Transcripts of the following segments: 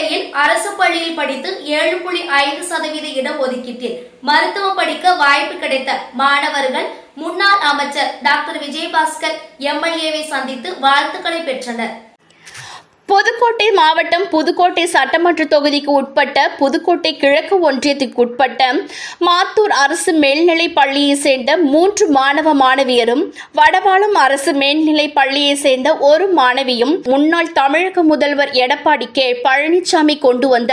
புதுக்கோட்டையில் அரசு பள்ளியில் படித்து ஏழு புள்ளி ஐந்து சதவீத இடஒதுக்கீட்டில் மருத்துவம் படிக்க வாய்ப்பு கிடைத்த மாணவர்கள் முன்னாள் அமைச்சர் டாக்டர் விஜயபாஸ்கர் எம்எல்ஏவை சந்தித்து வாழ்த்துக்களை பெற்றனர். புதுக்கோட்டை மாவட்டம் புதுக்கோட்டை சட்டமன்ற தொகுதிக்கு உட்பட்ட புதுக்கோட்டை கிழக்கு ஒன்றியத்திற்கு உட்பட்ட மாத்தூர் அரசு மேல்நிலைப் பள்ளியை சேர்ந்த மூன்று மாணவ மாணவியரும் வடவாளம் அரசு மேல்நிலைப் பள்ளியை சேர்ந்த ஒரு மாணவியும் முன்னாள் தமிழக முதல்வர் எடப்பாடி கே. பழனிசாமி கொண்டு வந்த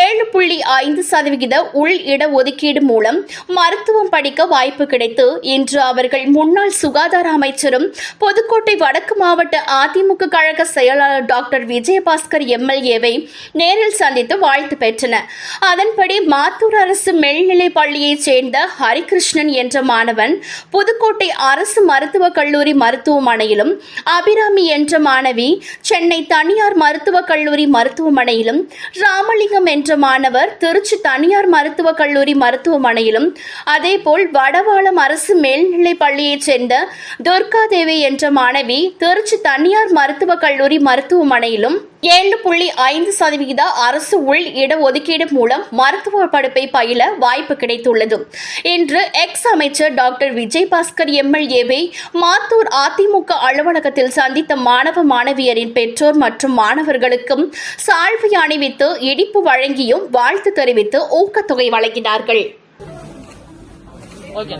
ஏழு புள்ளி ஐந்து சதவிகித உள் இடஒதுக்கீடு மூலம் மருத்துவம் படிக்க வாய்ப்பு கிடைத்து இன்று அவர்கள் முன்னாள் சுகாதார அமைச்சரும் புதுக்கோட்டை வடக்கு மாவட்ட அதிமுக கழக செயலாளர் டாக்டர் விஜயபாஸ்கர் எம்எல்ஏவை நேரில் சந்தித்து வாழ்த்து பெற்றனர். அதன்படி மாத்தூர் அரசு மேல்நிலை பள்ளியைச் சேர்ந்த ஹரிகிருஷ்ணன் என்ற மாணவன் புதுக்கோட்டை அரசு மருத்துவக் கல்லூரி மருத்துவமனையிலும் அபிராமி என்ற மாணவி சென்னை தனியார் மருத்துவக் கல்லூரி மருத்துவமனையிலும் ராமலிங்கம் என்ற மாணவர் திருச்சி தனியார் மருத்துவக் கல்லூரி மருத்துவமனையிலும் அதேபோல் வடவாளம் அரசு மேல்நிலைப் பள்ளியைச் சேர்ந்த துர்காதேவி என்ற மாணவி திருச்சி தனியார் மருத்துவக் கல்லூரி மருத்துவமனை மருத்துவமனையிலும் ஏழு புள்ளி ஐந்து சதவிகித அரசு உள் இடஒதுக்கீடு மூலம் மருத்துவ படிப்பை பயில வாய்ப்பு கிடைத்துள்ளது இன்று எக்ஸ் அமைச்சர் டாக்டர் விஜயபாஸ்கர் எம்எல்ஏவை மாத்தூர் அதிமுக அலுவலகத்தில் சந்தித்த மாணவ மாணவியரின் பெற்றோர் மற்றும் மாணவர்களுக்கும் சால்வை அணிவித்து இடிப்பு வழங்கியும் வாழ்த்து தெரிவித்து ஊக்கத்தொகை வழங்கினார்கள். ஓகே.